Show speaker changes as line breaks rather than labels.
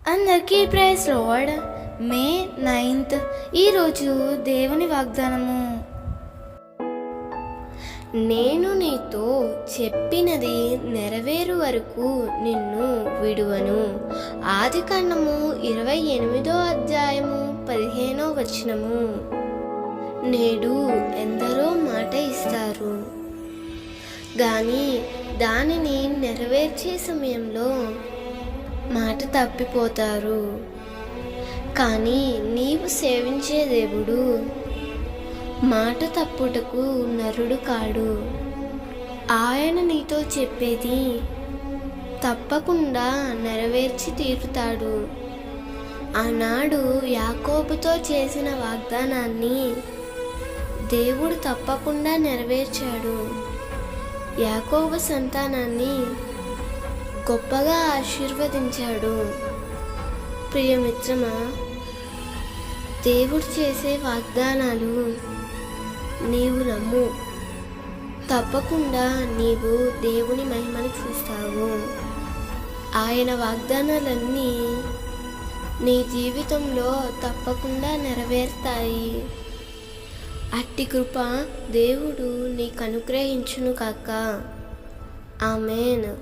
అందరికీ praise load May ninth ఈరోజు దేవుని వాగ్దానము. నేను నీతో చెప్పినది నెరవేరు వరకు నిన్ను విడువను. ఆది కన్నము ఇరవై ఎనిమిదో అధ్యాయము పదిహేనో వచనము. నేడు కానీ దానిని నెరవేర్చే సమయంలో మాట తప్పిపోతారు. కానీ నీవు సేవించే దేవుడు మాట తప్పుటకు నరుడు కాడు. ఆయన నీతో చెప్పేది తప్పకుండా నెరవేర్చి తీరుతాడు. ఆనాడు యాకోబుతో చేసిన వాగ్దానాన్ని దేవుడు తప్పకుండా నెరవేర్చాడు. యాకోబు సంతానాన్ని గొప్పగా ఆశీర్వదించాడు. ప్రియమిత్రమా దేవుడు చేసే వాగ్దానాలు నీవు నమ్ము. తప్పకుండా నీవు దేవుని మహిమను చూస్తావు. ఆయన వాగ్దానాలన్నీ నీ జీవితంలో తప్పకుండా నెరవేరుతాయి. అట్టి కృప దేవుడు నీకు అనుగ్రహించును కాక. ఆమెన్.